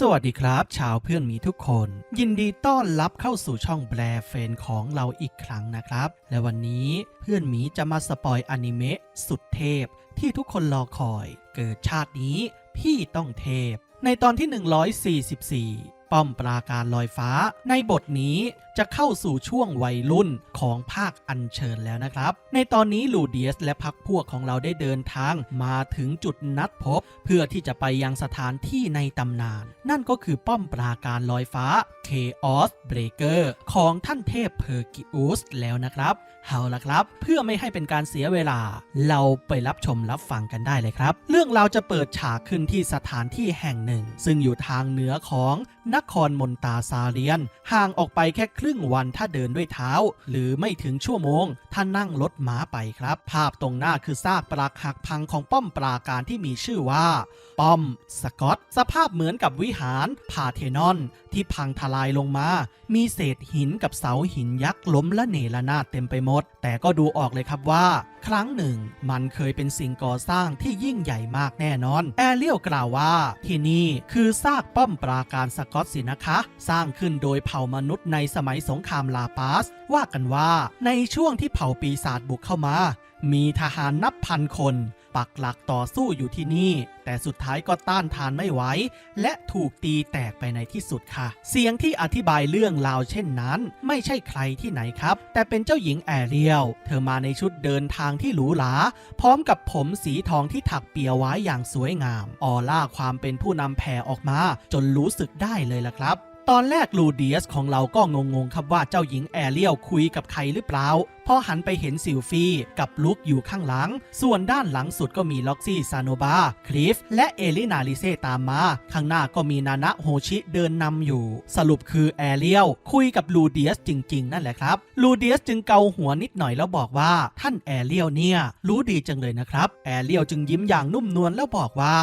สวัสดีครับ ชาวเพื่อนหมีทุกคน ยินดีต้อนรับเข้าสู่ช่องแบร์เฟนของเราอีกครั้งนะครับ และวันนี้เพื่อนหมีจะมาสปอยอนิเมะสุดเทพ ที่ทุกคนรอคอย เกิดชาตินี้พี่ต้องเทพ ในตอนที่ 144 ป้อมปราการลอยฟ้า ในบทนี้ จะเข้าสู่ช่วงวัยรุ่นของภาคอัญเชิญแล้วนะครับ ในตอนนี้ลูเดียสและพักพวกของเราได้เดินทางมาถึงจุดนัดพบ เพื่อที่จะไปยังสถานที่ในตำนาน นั่นก็คือป้อมปราการลอยฟ้า Chaos Breaker ของท่านเทพเพอร์กิอุสแล้วนะครับเอาละครับ เพื่อไม่ให้เป็นการเสียเวลา เราไปรับชมรับฟังกันได้เลยครับ เรื่องราวจะเปิดฉากขึ้นที่สถานที่แห่งหนึ่ง ซึ่งอยู่ทางเหนือของนครมนตาซาเรียน ห่างออกไปแค่ครึ่งรึงวันถ้าเดินด้วยเท้า หรือไม่ถึงชั่วโมง ถ้านั่งรถม้าไปครับ ภาพตรงหน้าคือซากปรักหักพังของป้อมปราการที่มีชื่อว่า ป้อมสกอต สภาพเหมือนกับวิหารพาเทนอน ที่พังทลายลงมา มีเศษหินกับเสาหินยักษ์ล้มละเนระนาดเต็มไปหมด แต่ก็ดูออกเลยครับว่า ครั้งหนึ่ง มันเคยเป็นสิ่งก่อสร้างที่ยิ่งใหญ่มากแน่นอน แอเรียลกล่าวว่า ที่นี่คือซากป้อมปราการสกอตสินะคะ สร้างขึ้นโดยเผ่ามนุษย์ในสมัยสงครามลาปาส ว่ากันว่าในช่วงที่เผ่าปีศาจบุกเข้ามา มีทหารนับพันคน ปักหลักต่อสู้อยู่ที่นี่ แต่สุดท้ายก็ต้านทานไม่ไหว และถูกตีแตกไปในที่สุดค่ะ เสียงที่อธิบายเรื่องราวเช่นนั้น ไม่ใช่ใครที่ไหนครับ แต่เป็นเจ้าหญิงแอเรียล เธอมาในชุดเดินทางที่หรูหรา พร้อมกับผมสีทองที่ถักเปียไว้อย่างสวยงาม ออร่าความเป็นผู้นำแผ่ออกมา จนรู้สึกได้เลยล่ะครับตอนแรกลูเดียสของเราก็งงๆครับว่าเจ้าหญิงแอเรียลคุยกับใครหรือเปล่า พอหันไปเห็นซิลฟี่กับลุกอยู่ข้างหลัง ส่วนด้านหลังสุดก็มีล็อกซี่ซานโนบาคลิฟ และเอลินาลิเซตามมา ข้างหน้าก็มีนานะโฮชิเดินนำอยู่ สรุปคือแอเรียลคุยกับลูเดียสจริง ๆ นั่นแหละครับ ลูเดียสจึงเกาหัวนิดหน่อยแล้วบอกว่าท่านแอเรียลเนี่ยรู้ดีจังเลยนะครับแอเรียลจึงยิ้มอย่างนุ่มนวลแล้วบอกว่า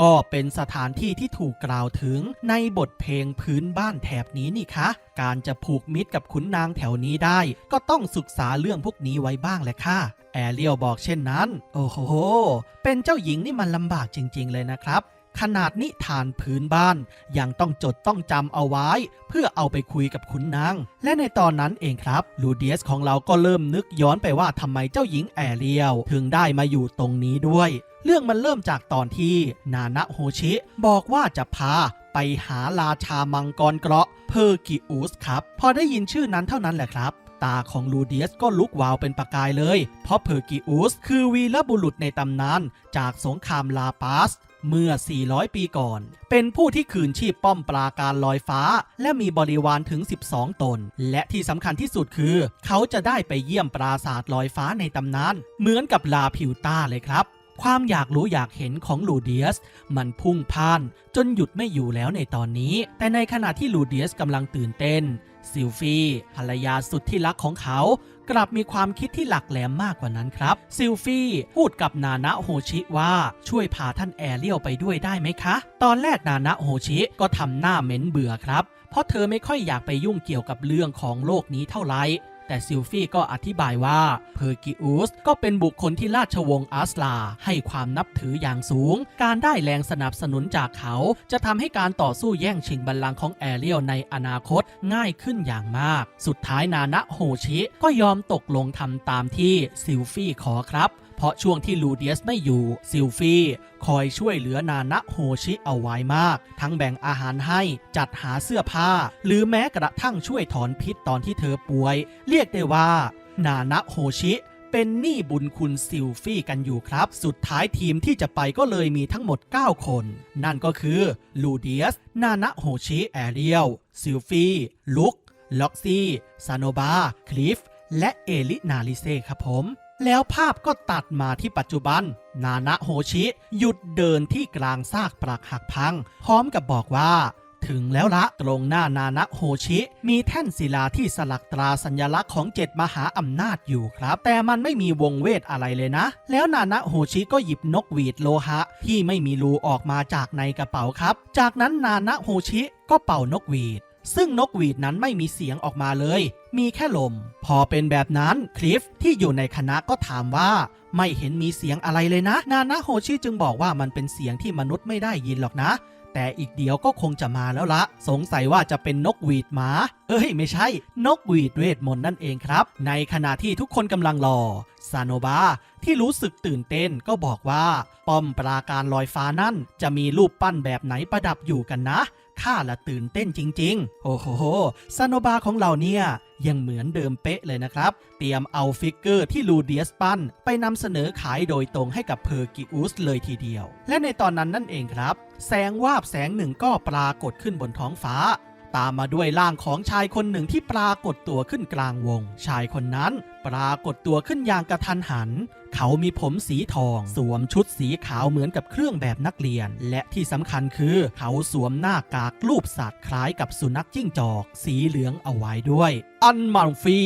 ก็เป็นสถานที่ที่ถูกกล่าวถึงในบทเพลงพื้นบ้านแถบนี้นี่คะ การจะผูกมิตรกับขุนนางแถวนี้ได้ ก็ต้องศึกษาเรื่องพวกนี้ไว้บ้างแหละค่ะแอเรียลบอกเช่นนั้น โอ้โห เป็นเจ้าหญิงนี่มันลำบากจริง ๆ เลยนะครับ ขนาดนิทานพื้นบ้าน ยังต้องจดต้องจำเอาไว้ เพื่อเอาไปคุยกับขุนนาง และในตอนนั้นเองครับ ลูเดียสของเราก็เริ่มนึกย้อนไปว่าทำไมเจ้าหญิงแอเรียลถึงได้มาอยู่ตรงนี้ด้วย เรื่องมันเริ่มจากตอนที่ นานะโฮชิ บอกว่าจะพา ไปหาราชามังกรเกราะเพอร์กิอุสครับ พอได้ยินชื่อนั้นเท่านั้นแหละครับ ตาของลูเดียสก็ลุกวาวเป็นประกายเลย เพราะเพอร์กิอุสคือวีรบุรุษในตำนาน จากสงครามลาปาสเมื่อ 400 ปีก่อน เป็นผู้ที่คืนชีพป้อมปราการลอยฟ้า และมีบริวารถึง 12 ตน และที่สำคัญที่สุดคือ เขาจะได้ไปเยี่ยมปราสาทลอยฟ้าในตำนาน เหมือนกับลาพิวต้าเลยครับ ความอยากรู้อยากเห็นของลูเดียส มันพุ่งพ่าน จนหยุดไม่อยู่แล้วในตอนนี้ แต่ในขณะที่ลูเดียสกำลังตื่นเต้นซิลฟี่ภรรยาสุดที่รักของเขา กลับมีความคิดที่หลักแหลมมากกว่านั้นครับซิลฟี่พูดกับนานะโฮชิว่าช่วยพาท่านแอเรียลไปด้วยได้ไหมคะ ตอนแรกนานะโฮชิก็ทำหน้าเหม็นเบื่อครับ เพราะเธอไม่ค่อยอยากไปยุ่งเกี่ยวกับเรื่องของโลกนี้เท่าไหร่ แต่ซิลฟี่ก็อธิบายว่าเพอร์กิอุสก็เป็นบุคคลที่ราชวงศ์อัสลา ให้ความนับถืออย่างสูง การได้แรงสนับสนุนจากเขา จะทำให้การต่อสู้แย่งชิงบัลลังก์ของแอเรียลในอนาคตง่ายขึ้นอย่างมาก สุดท้ายนานะโฮชิก็ยอมตกลงทำตามที่ซิลฟี่ขอครับ เพราะช่วงที่ลูเดียสไม่อยู่ซิลฟี่คอยช่วยเหลือนานะโฮชิเอาไว้มาก ทั้งแบ่งอาหารให้จัดหาเสื้อผ้า หรือแม้กระทั่งช่วยถอนพิษตอนที่เธอป่วย เรียกได้ว่า นานะโฮชิเป็นหนี้บุญคุณซิลฟี่กันอยู่ครับ สุดท้ายทีมที่จะไปก็เลยมีทั้งหมด 9 คน นั่นก็คือลูเดียส นานะโฮชิแอเรียลซิลฟี่ ลุก ล็อกซี่ ซานโนบา คลิฟ และเอลินาลิเซ่ครับผม แล้วภาพก็ตัดมาที่ปัจจุบัน นานะโฮชิ หยุดเดินที่กลางซากปรักหักพัง พร้อมกับบอกว่า ถึงแล้วละตรงหน้านานะโฮชิ มีแท่นศิลาที่สลักตราสัญลักษณ์ของเจ็ดมหาอำนาจอยู่ครับ แต่มันไม่มีวงเวทอะไรเลยนะ แล้วนานะโฮชิก็หยิบนกหวีดโลหะ ที่ไม่มีรูออกมาจากในกระเป๋าครับ จากนั้นนานะโฮชิก็เป่านกหวีดซึ่งนกหวีดนั้นไม่มีเสียงออกมาเลย มีแค่ลม พอเป็นแบบนั้นคลิฟที่อยู่ในคณะก็ถามว่า ไม่เห็นมีเสียงอะไรเลยนะ นานะโฮชิจึงบอกว่ามันเป็นเสียงที่มนุษย์ไม่ได้ยินหรอกนะ แต่อีกเดียวก็คงจะมาแล้วละ สงสัยว่าจะเป็นนกหวีดหมา เอ้ยไม่ใช่ นกหวีดเวทมนต์นั่นเองครับ ในขณะที่ทุกคนกำลังรอซานโนบาที่รู้สึกตื่นเต้นก็บอกว่า ป้อมปราการลอยฟ้านั่น จะมีรูปปั้นแบบไหนประดับอยู่กันนะข้าละตื่นเต้นจริง ๆ โอ้โหซานโนบาของเราเนี่ย ยังเหมือนเดิมเป๊ะเลยนะครับ เตรียมเอาฟิกเกอร์ที่ลูเดียสปั้น ไปนำเสนอขายโดยตรงให้กับเพอร์กิอุสเลยทีเดียว และในตอนนั้นนั่นเองครับ แสงวาบแสงหนึ่งก็ปรากฏขึ้นบนท้องฟ้า ตามมาด้วยร่างของชายคนหนึ่งที่ปรากฏตัวขึ้นกลางวง ชายคนนั้น ปรากฏตัวขึ้นอย่างกระทันหัน เขามีผมสีทอง สวมชุดสีขาวเหมือนกับเครื่องแบบนักเรียน และที่สำคัญคือเขาสวมหน้ากากรูปสัตว์คล้ายกับสุนัขจิ้งจอก สีเหลืองเอาไว้ด้วย อันมัลฟี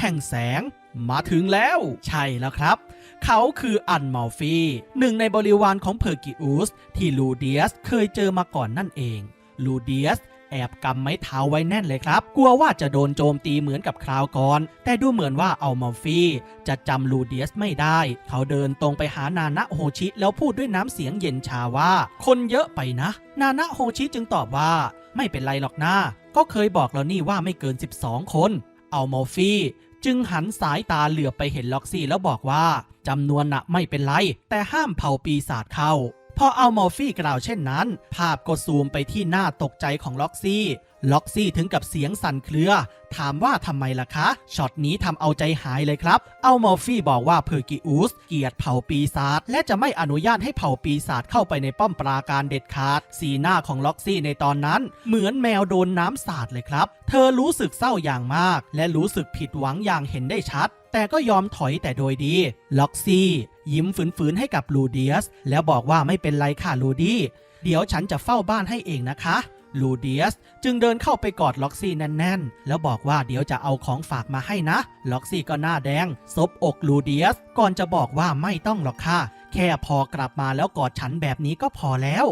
แห่งแสง มาถึงแล้ว ใช่แล้วครับ เขาคืออันมัลฟีหนึ่งในบริวารของเพอร์กิอุสที่ลูเดียสเคยเจอมาก่อนนั่นเองลูเดียส แอบกำไม้เท้าไว้แน่นเลยครับ กลัวว่าจะโดนโจมตีเหมือนกับคราวก่อน แต่ดูเหมือนว่าเอัลมัลฟี่จะจำลูเดียสไม่ได้ เขาเดินตรงไปหานานะโฮชิ แล้วพูดด้วยน้ำเสียงเย็นชาว่า คนเยอะไปนะ นานะโฮชิจึงตอบว่า ไม่เป็นไรหรอกนะก็เคยบอกแล้วนี่ว่าไม่เกิน 12 คน เอัลมัลฟี่จึงหันสายตาเหลือบไปเห็นล็อกซี่แล้วบอกว่าจำนวนน่ะไม่เป็นไร แต่ห้ามเผาปีศาจเข้า พอเอามอร์ฟี่กล่าวเช่นนั้น ภาพก็ซูมไปที่หน้าตกใจของล็อกซี่ ล็อกซี่ถึงกับเสียงสั่นเครือ ถามว่าทำไมล่ะคะ ช็อตนี้ทำเอาใจหายเลยครับ เอามอร์ฟี่บอกว่าเพอร์กิอุสเกียดเผ่าปีศาจและจะไม่อนุญาตให้เผ่าปีศาจเข้าไปในป้อมปราการเด็ดขาด สีหน้าของล็อกซี่ในตอนนั้น เหมือนแมวโดนน้ำสาดเลยครับ เธอรู้สึกเศร้าอย่างมาก และรู้สึกผิดหวังอย่างเห็นได้ชัด แต่ก็ยอมถอยแต่โดยดี ล็อกซี่ ยิ้มฝืนๆให้กับลูเดียส แล้วบอกว่าไม่เป็นไรค่ะลูดี้เดี๋ยวฉันจะเฝ้าบ้านให้เองนะคะลูเดียสจึงเดินเข้าไปกอดล็อกซี่แน่นๆ แล้วบอกว่าเดี๋ยวจะเอาของฝากมาให้นะ ล็อกซี่ก็หน้าแดง ซบอกลูเดียส ก่อนจะบอกว่าไม่ต้องหรอกค่ะ แค่พอกลับมาแล้วกอดฉันแบบนี้ก็พอแล้ว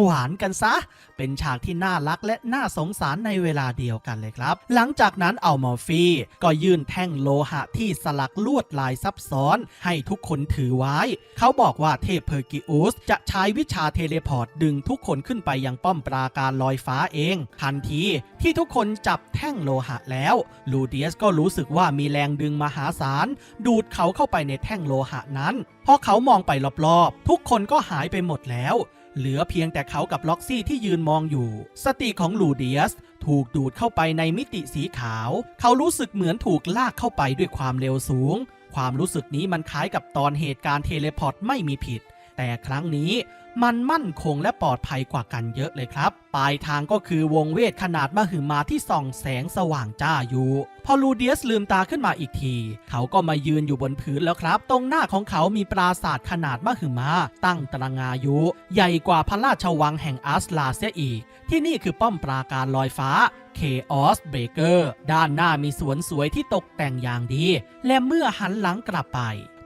หวานกันซะ เป็นฉากที่น่ารักและน่าสงสารในเวลาเดียวกันเลยครับ หลังจากนั้นเอามอร์ฟีก็ยื่นแท่งโลหะที่สลักลวดลายซับซ้อน ให้ทุกคนถือไว้ เขาบอกว่าเทพเพอร์กิอุสจะใช้วิชาเทเลพอร์ตดึงทุกคนขึ้นไปยังป้อมปราการลอยฟ้าเอง ทันทีที่ทุกคนจับแท่งโลหะแล้ว ลูเดียสก็รู้สึกว่ามีแรงดึงมหาศาล ดูดเขาเข้าไปในแท่งโลหะนั้นพอเขามองไปรอบๆ ทุกคนก็หายไปหมดแล้วเหลือเพียงแต่เขากับล็อกซี่ที่ยืนมองอยู่ สติของลูเดียสถูกดูดเข้าไปในมิติสีขาว เขารู้สึกเหมือนถูกลากเข้าไปด้วยความเร็วสูง ความรู้สึกนี้มันคล้ายกับตอนเหตุการณ์เทเลพอร์ตไม่มีผิด แต่ครั้งนี้ มันมั่นคงและปลอดภัยกว่ากันเยอะเลยครับ ปลายทางก็คือวงเวทขนาดมหึมาที่ส่องแสงสว่างจ้าอยู่ พอลูเดียสลืมตาขึ้นมาอีกที เขาก็มายืนอยู่บนพื้นแล้วครับ ตรงหน้าของเขามีปราสาทขนาดมหึมาตั้งตระงาอยู่ใหญ่กว่าพระราชวังแห่งอัสลาเสียอีก ที่นี่คือป้อมปราการลอยฟ้าเคออสเบเกอร์ด้านหน้ามีสวนสวยที่ตกแต่งอย่างดี และเมื่อหันหลังกลับไป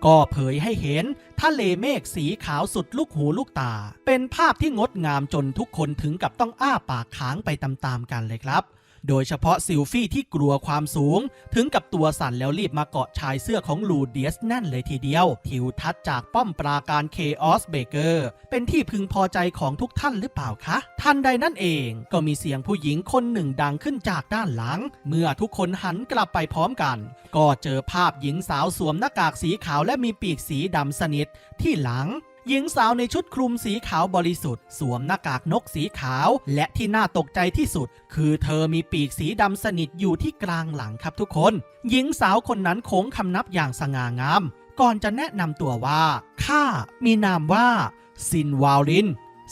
ก็เผยให้เห็นทะเลเมฆสีขาวสุดลูกหูลูกตา เป็นภาพที่งดงามจนทุกคนถึงกับต้องอ้าปากค้างไปตามๆกันเลยครับ โดยเฉพาะซิลฟี่ที่กลัวความสูง ถึงกับตัวสั่นแล้วรีบมาเกาะชายเสื้อของลูเดียสแน่นเลยทีเดียว ทิวทัศน์จากป้อมปราการเคออสเบเกอร์เป็นที่พึงพอใจของทุกท่านหรือเปล่าคะทันใดนั่นเองก็มีเสียงผู้หญิงคนหนึ่งดังขึ้นจากด้านหลัง เมื่อทุกคนหันกลับไปพร้อมกัน ก็เจอภาพหญิงสาวสวมหน้ากากสีขาวและมีปีกสีดำสนิทที่หลัง หญิงสาวในชุดคลุมสีขาวบริสุทธิ์ สวมหน้ากากนกสีขาว และที่น่าตกใจที่สุด คือเธอมีปีกสีดำสนิทอยู่ที่กลางหลังครับทุกคน หญิงสาวคนนั้นโค้งคำนับอย่างสง่างาม ก่อนจะแนะนำตัวว่าข้ามีนามว่า ซินวาลิน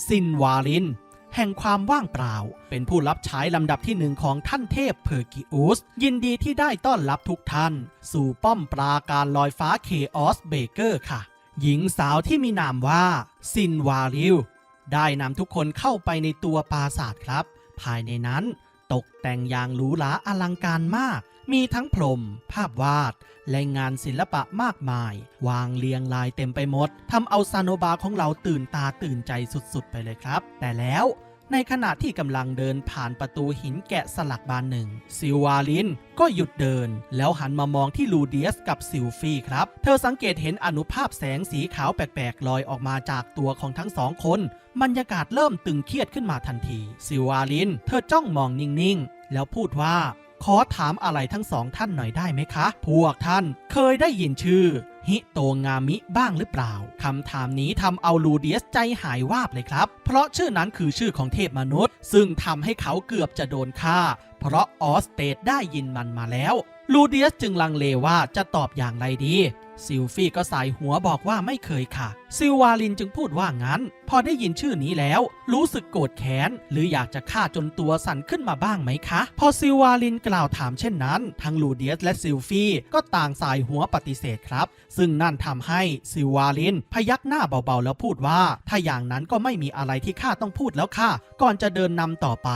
ซินวาลินแห่งความว่างเปล่า เป็นผู้รับใช้ลำดับที่หนึ่งของท่านเทพเพอร์กิอุส ยินดีที่ได้ต้อนรับทุกท่าน สู่ป้อมปราการลอยฟ้าเคออสเบเกอร์ค่ะ หญิงสาวที่มีนามว่าซินวาริว ได้นำทุกคนเข้าไปในตัวปราสาทครับ ภายในนั้นตกแต่งอย่างหรูหราอลังการมาก มีทั้งพรม ภาพวาด และงานศิลปะมากมาย วางเรียงรายเต็มไปหมดทำเอาซาโนบาของเราตื่นตาตื่นใจสุดๆ ไปเลยครับ แต่แล้ว ในขณะที่กำลังเดินผ่านประตูหินแกะสลักบานหนึ่ง ซิลวาลินก็หยุดเดิน แล้วหันมามองที่ลูเดียสกับซิลฟี่ครับ เธอสังเกตเห็นอนุภาพแสงสีขาวแปลกๆ ลอยออกมาจากตัวของทั้งสองคน บรรยากาศเริ่มตึงเครียดขึ้นมาทันที ซิลวาลิน เธอจ้องมองนิ่งๆ แล้วพูดว่า ขอถามอะไรทั้งสองท่านหน่อยได้ไหมคะ พวกท่านเคยได้ยินชื่อ ฮิโตงามิบ้างหรือเปล่าคำถามนี้ทำเอาลูเดียสใจหายวาบเลยครับ เพราะชื่อนั้นคือชื่อของเทพมนุษย์ ซึ่งทำให้เขาเกือบจะโดนฆ่า เพราะออสเตดได้ยินมันมาแล้ว ลูเดียสจึงลังเลว่าจะตอบอย่างไรดี ซิลฟี่ก็สายหัวบอกว่าไม่เคยค่ะ ซิลวาลินจึงพูดว่างั้น พอได้ยินชื่อนี้แล้ว รู้สึกโกรธแค้น หรืออยากจะฆ่าจนตัวสั่นขึ้นมาบ้างไหมคะ พอซิลวาลินกล่าวถามเช่นนั้น ทั้งลูเดียสและซิลฟี่ก็ต่างสายหัวปฏิเสธครับ ซึ่งนั่นทำให้ซิลวาลินพยักหน้าเบาๆแล้วพูดว่า ถ้าอย่างนั้นก็ไม่มีอะไรที่ข้าต้องพูดแล้วค่ะ ก่อนจะเดินนำต่อไป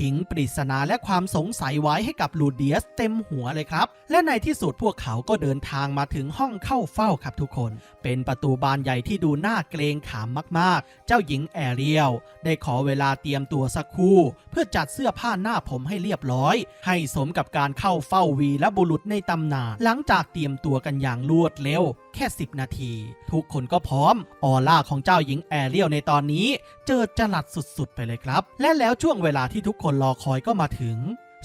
ทิ้งปริศนาและความสงสัยไว้ให้กับลูเดียสเต็มหัวเลยครับ และในที่สุดพวกเขาก็เดินทางมาถึงห้องเข้าเฝ้าครับทุกคน เป็นประตูบานใหญ่ที่ดูน่าเกรงขามมากๆ เจ้าหญิงแอเรียลได้ขอเวลาเตรียมตัวสักครู่ เพื่อจัดเสื้อผ้าหน้าผมให้เรียบร้อย ให้สมกับการเข้าเฝ้าวีและบุรุษในตำนานหลังจากเตรียมตัวกันอย่างรวดเร็วแค่ 10 นาที ทุกคนก็พร้อม ออร่าของเจ้าหญิงแอเรียลในตอนนี้ เจอจลัดสุดๆ ไปเลยครับ และแล้วช่วงเวลาที่ทุกคนรอคอยก็มาถึง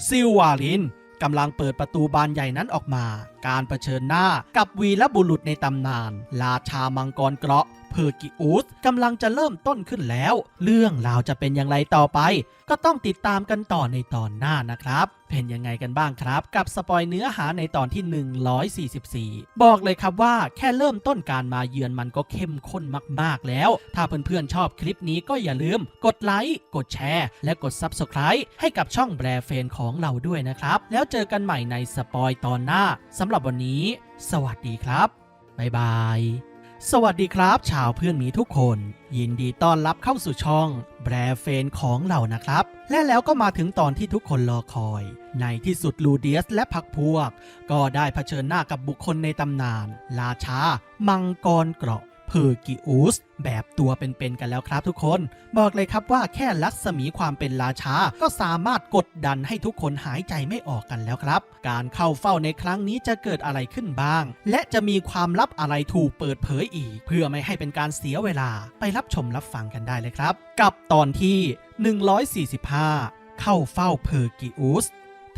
ซิลวาลินกำลังเปิดประตูบานใหญ่นั้นออกมา การเผชิญหน้ากับวีและบุรุษในตำนาน ราชามังกรเกราะเพอร์กิอุสกำลังจะเริ่มต้นขึ้นแล้ว เรื่องราวจะเป็นอย่างไรต่อไป ก็ต้องติดตามกันต่อในตอนหน้านะครับ เป็นยังไงกันบ้างครับ กับสปอยเนื้อหาในตอนที่ 144 บอกเลยครับว่าแค่เริ่มต้นการมาเยือนมันก็เข้มข้นมาก ๆ แล้ว ถ้าเพื่อนๆชอบคลิปนี้ก็อย่าลืม กดไลค์กดแชร์ และกด Subscribe ให้กับช่องแบรเฟนของเราด้วยนะครับ แล้วเจอกันใหม่ในสปอยตอนหน้าสำหรับหรับวันนี้ สวัสดีครับ บ๊ายบาย สวัสดีครับ ชาวเพื่อนมีทุกคน ยินดีต้อนรับเข้าสู่ช่องแบรเฟนของเรานะครับ และแล้วก็มาถึงตอนที่ทุกคนรอคอย ในที่สุดลูเดียสและพักพวก ก็ได้เผชิญหน้ากับบุคคลในตำนาน ราชา มังกรเกราะ เพอร์กิอุสแบบตัวเป็นๆกันแล้วครับทุกคน บอกเลยครับว่าแค่ลักษมีความเป็นราชา ก็สามารถกดดันให้ทุกคนหายใจไม่ออกกันแล้วครับ การเข้าเฝ้าในครั้งนี้จะเกิดอะไรขึ้นบ้าง และจะมีความลับอะไรถูกเปิดเผยอีก เพื่อไม่ให้เป็นการเสียเวลาไปรับชมรับฟังกันได้เลยครับ กับตอนที่ 145 เข้าเฝ้าเพอร์กิอุส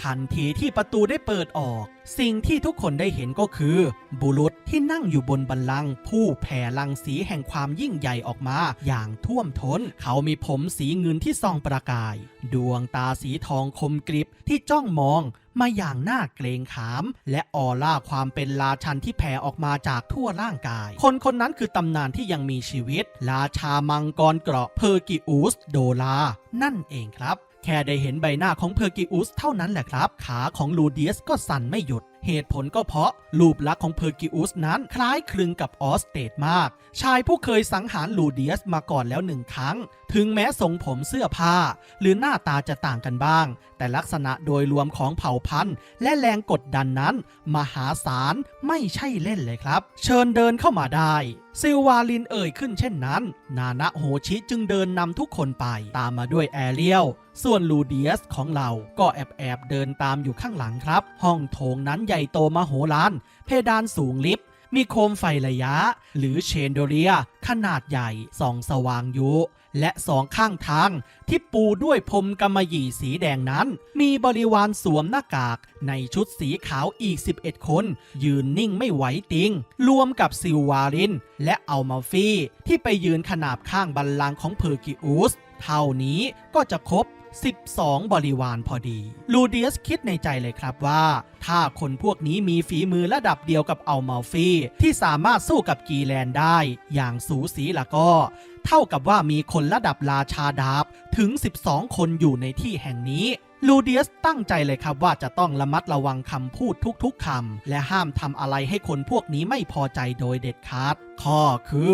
ทันทีที่ประตูได้เปิดออก สิ่งที่ทุกคนได้เห็นก็คือ บุรุษที่นั่งอยู่บนบัลลัง ผู้แผ่ลังสีแห่งความยิ่งใหญ่ออกมา อย่างท่วมท้น เขามีผมสีเงินที่ส่องประกาย ดวงตาสีทองคมกริบที่จ้องมองมาอย่างน่าเกรงขาม และออร่าความเป็นราชันที่แผ่ออกมาจากทั่วร่างกาย คนคนนั้นคือตำนานที่ยังมีชีวิต ราชามังกรเกราะเพอร์กิอุสโดลา นั่นเองครับ แค่ได้เห็นใบหน้าของเพอร์กิอุสเท่านั้นแหละครับ ขาของลูเดียสก็สั่นไม่หยุด เหตุผลก็เพราะรูปลักษณ์ของเพอร์กิอุสนั้นคล้ายคลึงกับออสเตดมาก ชายผู้เคยสังหารลูเดียสมาก่อนแล้วหนึ่งครั้ง ถึงแม้ทรงผมเสื้อผ้า หรือหน้าตาจะต่างกันบ้าง แต่ลักษณะโดยรวมของเผ่าพันธุ์ และแรงกดดันนั้น มหาศาลไม่ใช่เล่นเลยครับ เชิญเดินเข้ามาได้ซิลวาลินเอ่ยขึ้นเช่นนั้น นานะโฮชิจึงเดินนำทุกคนไปตามมาด้วยแอเรียล ส่วนลูเดียสของเราก็แอบแอบเดินตามอยู่ข้างหลังครับ ห้องโถงนั้นใหญ่โตมโหฬารเพดานสูงลิฟต์มีโคมไฟระยะ หรือเชนโดเรีย ขนาดใหญ่ส่องสว่างอยู่ และสองข้างทางที่ปูด้วยพรมกำมะหยี่สีแดงนั้น มีบริวารสวมหน้ากากในชุดสีขาวอีก 11 คน ยืนนิ่งไม่ไหวติง รวมกับซิลวาริน และอัลมาฟี่ที่ไปยืนขนาบข้างบัลลังก์ของเพอร์กิอุสเท่านี้ก็จะครบ 12 บริวารพอดี ลูเดียสคิดในใจเลยครับว่า ถ้าคนพวกนี้มีฝีมือระดับเดียวกับเอัลมาฟี่ที่สามารถสู้กับกีแลนได้ อย่างสูสีละก็ เท่ากับว่ามีคนระดับราชาดาบถึง 12 คนอยู่ในที่แห่งนี้ลูเดียสตั้งใจเลยครับว่าจะต้องระมัดระวังคำพูดทุกๆคำและห้ามทำอะไรให้คนพวกนี้ไม่พอใจโดยเด็ดขาด ข้อคือ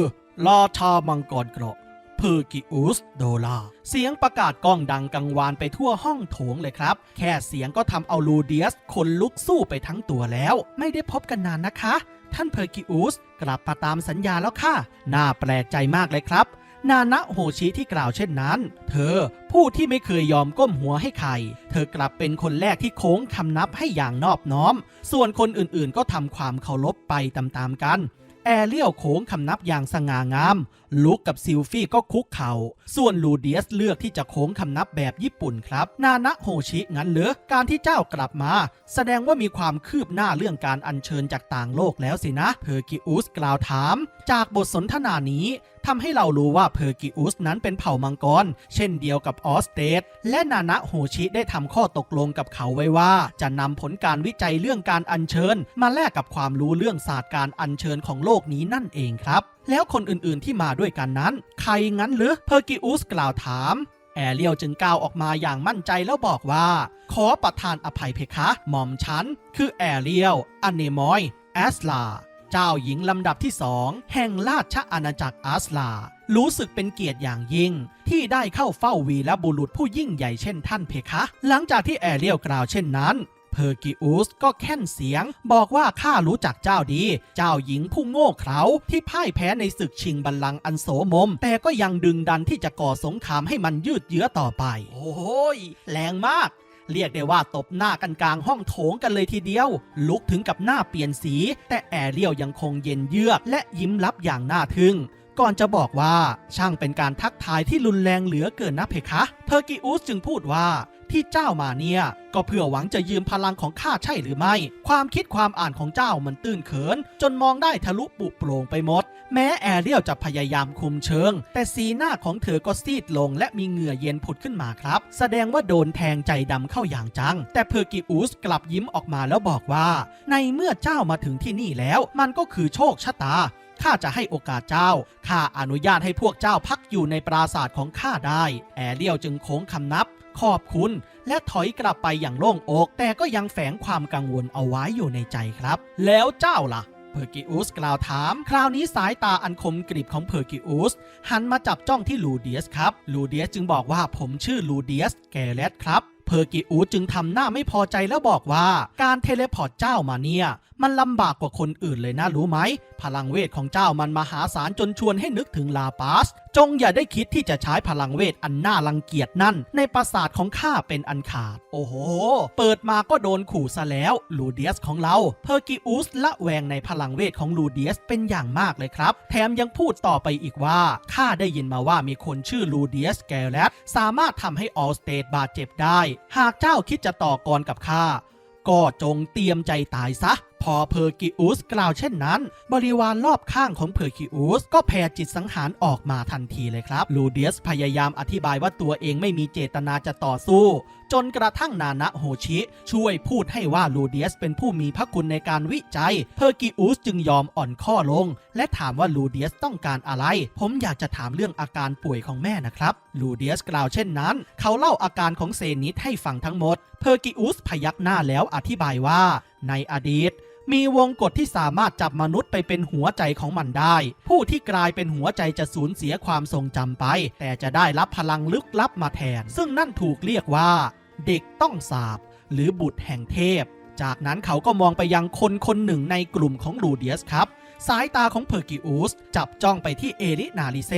ราชามังกรเกราะ เพอร์กิอุสโดลาเสียงประกาศก้องดังกังวานไปทั่วห้องโถงเลยครับ แค่เสียงก็ทำเอาลูเดียสขนลุกสู้ไปทั้งตัวแล้ว ไม่ได้พบกันนานนะคะ ท่านเพอร์กิอุสกลับมาตามสัญญาแล้วค่ะ น่าแปลกใจมากเลยครับนานะโฮชิที่กล่าวเช่นนั้น เธอผู้ที่ไม่เคยยอมก้มหัวให้ใคร เธอกลับเป็นคนแรกที่โค้งคำนับให้อย่างนอบน้อม ส่วนคนอื่นๆ ก็ทำความเคารพไปตามๆกัน แอเรียลโค้งคำนับอย่างสง่างาม ลุกกับซิลฟี่ก็คุกเขา่า ส่วนลูเดียสเลือกที่จะโค้งคำนับแบบญี่ปุ่นครับ นานะโฮชิงั้นเหรอ การที่เจ้ากลับมา แสดงว่ามีความคืบหน้าเรื่องการอัญเชิญจากต่างโลกแล้วสินะ เพอร์กิอุสกล่าวถาม จากบทสนทนานี้ทำให้เรารู้ว่าเพอร์กิอุสนั้นเป็นเผ่ามังกร เช่นเดียวกับออสเตดและนานะโฮชิได้ทำข้อตกลงกับเขาไว้ว่า จะนำผลการวิจัยเรื่องการอัญเชิญ มาแลกกับความรู้เรื่องศาสตร์การอัญเชิญของโลกนี้นั่นเองครับแล้วคนอื่นๆที่มาด้วยกันนั้น ใครงั้นหรือเพอร์กิอุสกล่าวถาม แอเรียลจึงก้าวออกมาอย่างมั่นใจแล้วบอกว่า ขอประทานอภัยเพคะ หม่อมฉัน คือแอเรียลอเนมอยแอสลาเจ้าหญิงลำดับที่สองแห่งราชอาณาจักรอสลา รู้สึกเป็นเกียรติอย่างยิ่ง ที่ได้เข้าเฝ้าวีและบุรุษผู้ยิ่งใหญ่เช่นท่านเพคะ หลังจากที่แอเรียลกล่าวเช่นนั้น อร์กิอุสก็แค่นเสียง บอกว่าข้ารู้จักเจ้าดี เจ้าหญิงผู้โง่เขลาที่พ่ายแพ้ในศึกชิงบัลลังก์อันโสมม แต่ก็ยังดึงดันที่จะก่อสงครามให้มันยืดเยื้อต่อไป โอ้ยแรงมากเรียกได้ว่าตบหน้ากันกลางห้องโถงกันเลยทีเดียว ลุกถึงกับหน้าเปลี่ยนสี แต่แอเรียลยังคงเย็นเยือก และยิ้มรับอย่างน่าทึ่ง ก่อนจะบอกว่า ช่างเป็นการทักทายที่รุนแรงเหลือเกินนะเพคะเพอร์กิอุสจึงพูดว่า ที่เจ้ามาเนี่ย ก็เพื่อหวังจะยืมพลังของข้าใช่หรือไม่ ความคิดความอ่านของเจ้ามันตื้นเขิน จนมองได้ทะลุปุโปร่งไปหมด แม้แอเรียลจะพยายามคุมเชิง แต่สีหน้าของเธอก็ซีดลงและมีเหงื่อเย็นผุดขึ้นมาครับ แสดงว่าโดนแทงใจดำเข้าอย่างจัง แต่เพอร์กิอุสกลับยิ้มออกมาแล้วบอกว่า ในเมื่อเจ้ามาถึงที่นี่แล้ว มันก็คือโชคชะตาข้าจะให้โอกาสเจ้า ข้าอนุญาตให้พวกเจ้าพักอยู่ในปราสาทของข้าได้ แอเรียลจึงโค้งคำนับ ขอบคุณ และถอยกลับไปอย่างโล่งอกแต่ก็ยังแฝงความกังวลเอาไว้อยู่ในใจครับ แล้วเจ้าล่ะเพอร์กิอุสกล่าวถาม คราวนี้สายตาอันคมกริบของเพอร์กิอุสหันมาจับจ้องที่ลูเดียสครับ ลูเดียสจึงบอกว่าผมชื่อลูเดียสแกเลตครับเพอร์กิอูสจึงทำหน้าไม่พอใจแล้วบอกว่า การเทเลพอร์ตเจ้ามาเนี่ย มันลำบากกว่าคนอื่นเลยนะรู้ไหม พลังเวทของเจ้ามันมหาศาลจนชวนให้นึกถึงลาปาสจงอย่าได้คิดที่จะใช้พลังเวทอันน่ารังเกียจนั่น ในปราสาทของข้าเป็นอันขาด โอ้โห เปิดมาก็โดนขู่ซะแล้ว ลูเดียสของเรา เพอร์กิอุสละแวงในพลังเวทของลูเดียสเป็นอย่างมากเลยครับ แถมยังพูดต่อไปอีกว่า ข้าได้ยินมาว่ามีคนชื่อลูเดียสแกลตสามารถทำให้ออลสเตดบาดเจ็บได้ หากเจ้าคิดจะต่อกรกับข้าก็จงเตรียมใจตายซะ พอเพอร์กิอุสกล่าวเช่นนั้น บริวารรอบข้างของเพอร์กิอุสก็แผ่จิตสังหารออกมาทันทีเลยครับ ลูเดียสพยายามอธิบายว่าตัวเองไม่มีเจตนาจะต่อสู้ จนกระทั่งนานะโฮชิ ช่วยพูดให้ว่าลูเดียสเป็นผู้มีพระคุณในการวิจัย เพอร์กิอุสจึงยอมอ่อนข้อลง และถามว่าลูเดียสต้องการอะไร ผมอยากจะถามเรื่องอาการป่วยของแม่นะครับ ลูเดียสกล่าวเช่นนั้น เขาเล่าอาการของเซนิสให้ฟังทั้งหมด เพอร์กิอุสพยักหน้าแล้วอธิบายว่า ในอดีต มีวงกฎที่สามารถจับมนุษย์ไปเป็นหัวใจของมันได้ ผู้ที่กลายเป็นหัวใจจะสูญเสียความทรงจำไป แต่จะได้รับพลังลึกลับมาแทน ซึ่งนั่นถูกเรียกว่า เด็กต้องสาบ หรือบุตรแห่งเทพ จากนั้นเขาก็มองไปยังคนคนหนึ่งในกลุ่มของลูเดียสครับ สายตาของเพอร์กิอุสจับจ้องไปที่เอรินาลิเซ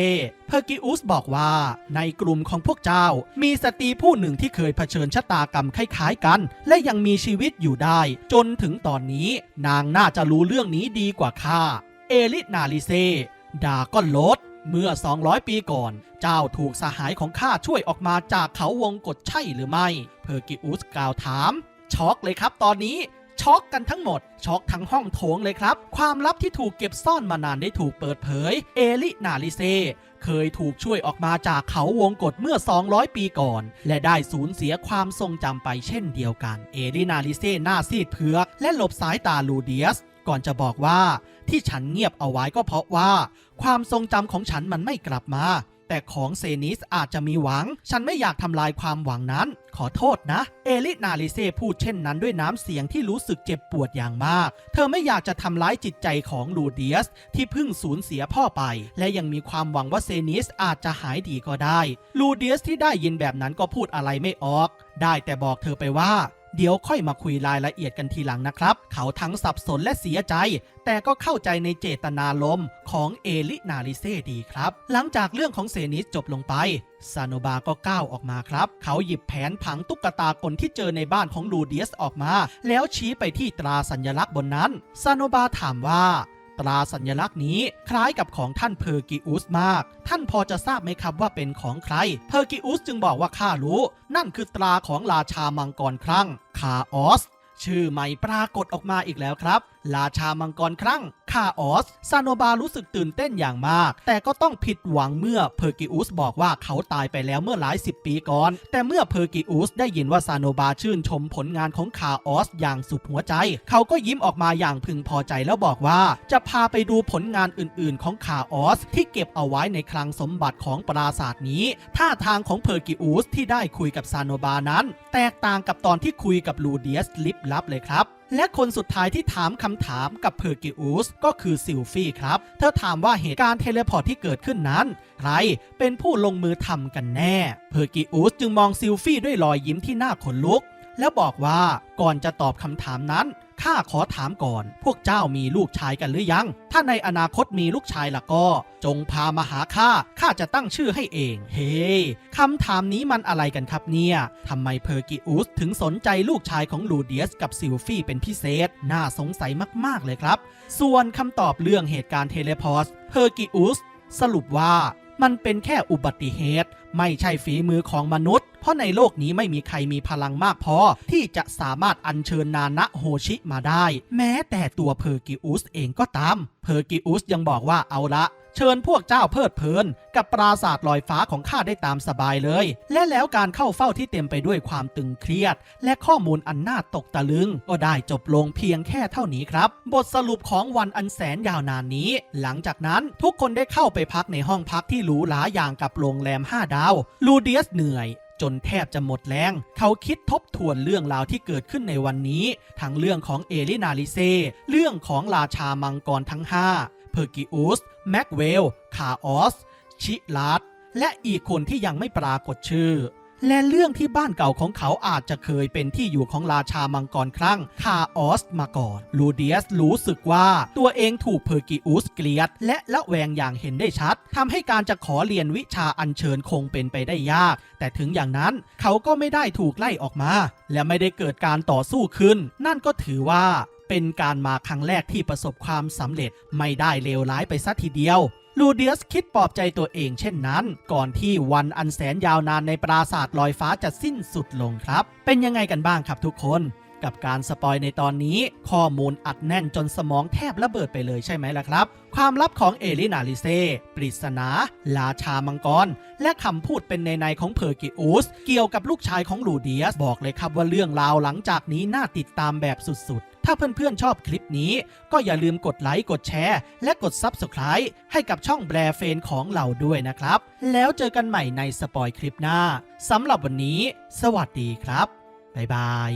เพอร์กิอุสบอกว่าในกลุ่มของพวกเจ้า มีสตรีผู้หนึ่งที่เคยเผชิญชะตากรรมคล้ายๆกัน และยังมีชีวิตอยู่ได้ จนถึงตอนนี้ นางน่าจะรู้เรื่องนี้ดีกว่าข้า เอรินาลิเซ ดาก็ลดเมื่อ 200 ปีก่อน เจ้าถูกสหายของข้าช่วยออกมาจากเขาวงกฏใช่หรือไม่ เพอร์กิอุสกล่าวถาม ช็อกเลยครับตอนนี้ ช็อกกันทั้งหมด ช็อกทั้งห้องโถงเลยครับ ความลับที่ถูกเก็บซ่อนมานานได้ถูกเปิดเผย เอลินาลิเซเคยถูกช่วยออกมาจากเขาวงกฏเมื่อ 200 ปีก่อน และได้สูญเสียความทรงจำไปเช่นเดียวกัน เอลินาลิเซหน้าซีดเผือก และหลบสายตาลูเดียส ก่อนจะบอกว่าที่ฉันเงียบเอาไว้ก็เพราะว่า ความทรงจำของฉันมันไม่กลับมา แต่ของเซนิสอาจจะมีหวัง ฉันไม่อยากทำลายความหวังนั้น ขอโทษนะ เอลินาลิเซพูดเช่นนั้นด้วยน้ำเสียงที่รู้สึกเจ็บปวดอย่างมาก เธอไม่อยากจะทำร้ายจิตใจของลูเดียส ที่เพิ่งสูญเสียพ่อไป และยังมีความหวังว่าเซนิสอาจจะหายดีก็ได้ ลูเดียสที่ได้ยินแบบนั้นก็พูดอะไรไม่ออก ได้แต่บอกเธอไปว่า เดี๋ยวค่อยมาคุยรายละเอียดกันทีหลังนะครับ เขาทั้งสับสนและเสียใจ แต่ก็เข้าใจในเจตนาลมของเอลินาลิเซดีครับ หลังจากเรื่องของเซนิสจบลงไปซานบาก็ก้าวออกมาครับ เขาหยิบแผนผังตุ๊กตากลที่เจอในบ้านของลูเดียสออกมา แล้วชี้ไปที่ตราสัญลักษณ์บนนั้นซานบาถามว่า ตราสัญลักษณ์นี้ คล้ายกับของท่านเพอร์กิอุสมาก ท่านพอจะทราบไหมครับว่าเป็นของใคร เพอร์กิอุสจึงบอกว่าข้ารู้ นั่นคือตราของราชามังกรครั้งคาออส ชื่อใหม่ปรากฏออกมาอีกแล้วครับ ราชามังกรครั้ง คาออส ซาโนบารู้สึกตื่นเต้นอย่างมาก แต่ก็ต้องผิดหวังเมื่อเพอร์กิอุสบอกว่าเขาตายไปแล้วเมื่อหลายสิบปีก่อน แต่เมื่อเพอร์กิอุสได้ยินว่าซาโนบาชื่นชมผลงานของคาออสอย่างสุดหัวใจ เขาก็ยิ้มออกมาอย่างพึงพอใจแล้วบอกว่า จะพาไปดูผลงานอื่น ๆ ของคาออส ที่เก็บเอาไว้ในคลังสมบัติของปราสาทนี้ ท่าทางของเพอร์กิอุสที่ได้คุยกับซาโนบานั้น แตกต่างกับตอนที่คุยกับลูเดียสลิบลับเลยครับ และคนสุดท้ายที่ถามคำถามกับเพอร์กิอุสก็คือซิลฟี่ครับ เธอถามว่าเหตุการณ์เทเลพอร์ตที่เกิดขึ้นนั้น ใครเป็นผู้ลงมือทำกันแน่ เพอร์กิอุสจึงมองซิลฟี่ด้วยรอยยิ้มที่หน้าขนลุก แล้วบอกว่าก่อนจะตอบคำถามนั้น ข้าขอถามก่อน พวกเจ้ามีลูกชายกันหรือยัง ถ้าในอนาคตมีลูกชายล่ะก็ จงพามาหาข้า ข้าจะตั้งชื่อให้เอง เฮ้คำถามนี้มันอะไรกันครับเนี่ยทำไมเพอร์กิอุสถึงสนใจลูกชายของลูเดียสกับซิลฟี่เป็นพิเศษ น่าสงสัยมากๆเลยครับ ส่วนคำตอบเรื่องเหตุการณ์เทเลพอร์ตเพอร์กิอุสสรุปว่า มันเป็นแค่อุบัติเหตุ ไม่ใช่ฝีมือของมนุษย์ เพราะในโลกนี้ไม่มีใครมีพลังมากพอ ที่จะสามารถอัญเชิญนานะโฮชิมาได้ แม้แต่ตัวเพอร์กิอุสเองก็ตาม เพอร์กิอุสยังบอกว่าเอาละ เชิญพวกเจ้าเพลิดเพลิน กับปราสาทลอยฟ้าของข้าได้ตามสบายเลย และแล้วการเข้าเฝ้าที่เต็มไปด้วยความตึงเครียด และข้อมูลอันน่าตกตะลึง ก็ได้จบลงเพียงแค่เท่านี้ครับ บทสรุปของวันอันแสนยาวนานนี้ หลังจากนั้นทุกคนได้เข้าไปพักในห้องพักที่หรูหราอย่างกับโรงแรม 5 ดาว ลูเดียสเหนื่อยจนแทบจะหมดแรง เขาคิดทบทวนเรื่องราวที่เกิดขึ้นในวันนี้ ทั้งเรื่องของเอลินาลิเซ เรื่องของราชามังกรทั้ง 5 เพอร์กิอุส แม็กเวล คาออส ชิลาดและอีกคนที่ยังไม่ปรากฏชื่อ และเรื่องที่บ้านเก่าของเขาอาจจะเคยเป็นที่อยู่ของราชามังกรครั้งคาออสมาก่อน ลูเดียสรู้สึกว่าตัวเองถูกเพอร์กิอุสเกลียด และละแวงอย่างเห็นได้ชัดทำให้การจะขอเรียนวิชาอัญเชิญคงเป็นไปได้ยาก แต่ถึงอย่างนั้นเขาก็ไม่ได้ถูกไล่ออกมา และไม่ได้เกิดการต่อสู้ขึ้น นั่นก็ถือว่า เป็นการมาครั้งแรกที่ประสบความสำเร็จไม่ได้เลวร้ายไปซะทีเดียวลูเดียสคิดปลอบใจตัวเองเช่นนั้น ก่อนที่วันอันแสนยาวนานในปราสาทลอยฟ้าจะสิ้นสุดลงครับ เป็นยังไงกันบ้างครับทุกคน กับการสปอยในตอนนี้ ข้อมูลอัดแน่นจนสมองแทบระเบิดไปเลยใช่ไหมล่ะครับ ความลับของเอลินาลิเซปริศนาราชามังกร และคำพูดเป็นในในของเพอร์กิอุสเกี่ยวกับลูกชายของลูเดียสบอกเลยครับว่าเรื่องราวหลังจากนี้น่าติดตามแบบสุดๆ ถ้าเพื่อนๆชอบคลิปนี้ ก็อย่าลืมกดไลค์กดแชร์ และกด Subscribe ให้กับช่องแบรเฟนของเราด้วยนะครับ แล้วเจอกันใหม่ในสปอยคลิปหน้าสำหรับวันนี้ สวัสดีครับบ๊ายบาย